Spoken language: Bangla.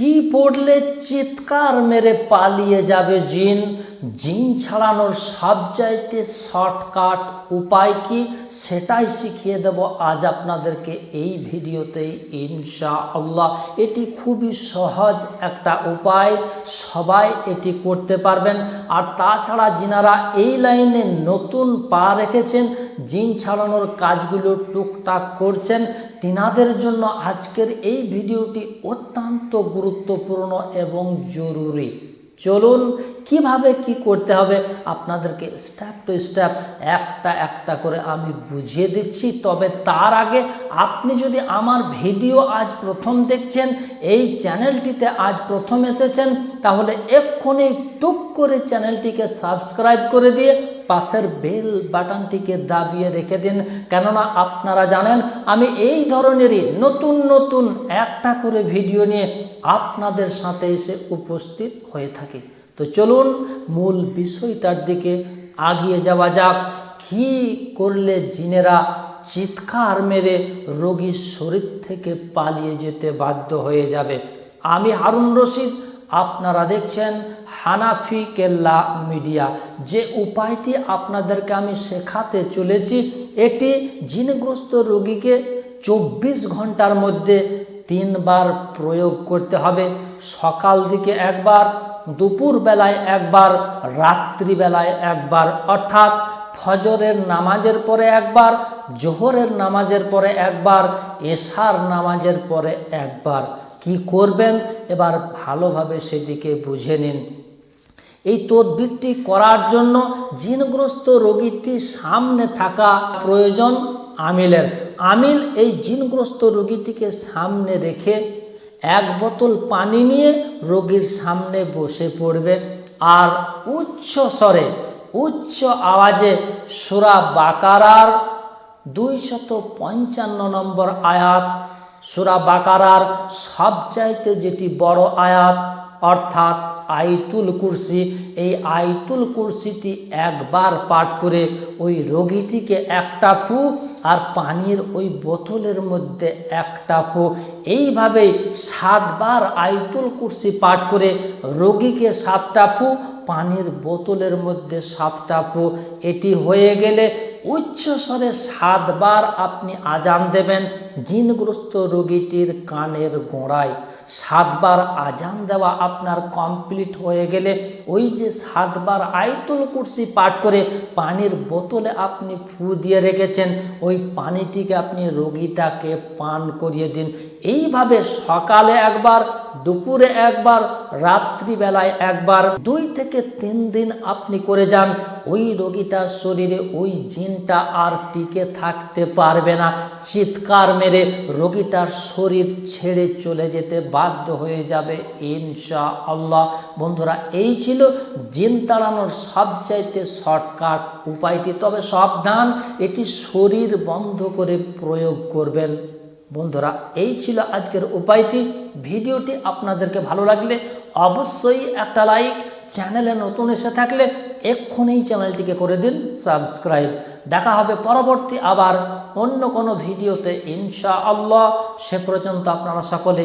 কি পড়লে চিৎকার মেরে পালিয়ে যাবে জিন? জিন ছাড়ানোর সবচাইতে শর্টকাট উপায় কি সেটাই শিখিয়ে দেব আজ আপনাদেরকে এই ভিডিওতেই ইনশা আল্লাহ এটি খুবই সহজ একটা উপায়, সবাই এটি করতে পারবেন। আর তাছাড়া যিনারা এই লাইনে নতুন পা রেখেছেন, জিন ছাড়ানোর কাজগুলো টুকটাক করছেন। তিনাদের জন্য আজকের এই ভিডিওটি অত্যন্ত গুরুত্বপূর্ণ এবং জরুরি। চলুন কীভাবে কি করতে হবে? আপনাদেরকে স্টেপ টু স্টেপ একটা একটা করে আমি বুঝিয়ে দিচ্ছি। তবে তার আগে আপনি যদি আমার ভিডিও আজ প্রথম দেখছেন, এই চ্যানেলটিতে আজ প্রথম এসেছেন, তাহলে এক্ষুনি টুক করে চ্যানেলটিকে সাবস্ক্রাইব করে দিয়ে পাশের বেল বাটনটিকে দাবিয়ে রেখে দিন। কেননা আপনারা জানেন, আমি এই ধরনেরই নতুন নতুন একটা করে ভিডিও নিয়ে আপনাদের সাথে এসে উপস্থিত হয়ে থাকি। তো চলুন মূল বিষয়টার দিকে আগিয়ে যাওয়া যাক। কি করলে জিনেরা চিৎকার মেরে রোগীর শরীর থেকে পালিয়ে যেতে বাধ্য হয়ে যাবে? আমি হারুন রশিদ, আপনারা দেখছেন হানাফি কেল্লা মিডিয়া। যে উপায়টি আপনাদেরকে আমি শেখাতে চলেছি, এটি জিনগ্রস্ত রোগীকে চব্বিশ ঘণ্টার মধ্যে তিনবার প্রয়োগ করতে হবে। সকাল দিকে একবার দুপুর বেলায় একবার, রাত্রিবেলায় একবার, অর্থাৎ ফজরের নামাজের পরে একবার, জোহরের নামাজের পরে একবার, এশার নামাজের পরে একবার। কি করবেন? এবার ভালোভাবে সেদিকে বুঝে নিন। এই তদবিরটি করার জন্য জিনগ্রস্ত রোগীটি সামনে থাকা প্রয়োজন আমিলের। আমিল এই জিনগ্রস্ত রোগীটিকে সামনে রেখে এক বোতল পানি নিয়ে রোগীর সামনে বসে পড়বে আর উচ্চ স্বরে, উচ্চ আওয়াজে সুরা বাকারার দুইশত পঞ্চান্ন নম্বর আয়াত, সুরা বাকারার সবচাইতে যেটি বড় আয়াত, অর্থাৎ আইতুল কুরসি, এই আইতুল কুরসিটি একবার পাঠ করে ওই রোগীটিকে একটা ফু আর পানির ওই বোতলের মধ্যে একটা ফু। এইভাবেই সাতবার আইতুল কুরসি পাঠ করে রোগীকে সাতটা ফু, পানির বোতলের মধ্যে সাতটা ফু। এটি হয়ে গেলে উচ্চ স্বরে সাতবার আপনি আজান দেবেন। জিনগ্রস্ত রোগীটির কানের গোড়ায়। সাতবার আজান দেওয়া আপনার কমপ্লিট হয়ে গেলে ওই যে সাতবার আয়তুল কুর্সি পাঠ করে পানির বোতলে আপনি ফু দিয়ে রেখেছেন, ওই পানিটিকে আপনি রোগীটাকে পান করিয়ে দিন। এইভাবে সকালে একবার, দুপুরে একবার, রাত্রিবেলায় একবার, দুই থেকে তিন দিন আপনি করে যান, ওই রোগীটার শরীরে ওই জিনটা আর টিকে থাকতে পারবে না। চিৎকার মেরে রোগীটার শরীর ছেড়ে চলে যেতে বাধ্য হয়ে যাবে ইনশা আল্লাহ বন্ধুরা, এই ছিল জিন তাড়ানোর সবচাইতে শর্টকাট উপায়টি। তবে সাবধান, এটি শরীর বন্ধ করে প্রয়োগ করবেন। বন্ধুরা, এই ছিল আজকের উপায়টি। ভিডিওটি আপনাদেরকে ভালো লাগলে অবশ্যই একটা লাইক, চ্যানেলে নতুন এসে থাকলে এক্ষুনি চ্যানেলটিকে করে দিন, সাবস্ক্রাইব। দেখা হবে পরবর্তী আবার অন্য কোনো ভিডিওতে ইনশা আল্লাহ সে পর্যন্ত আপনারা সকলে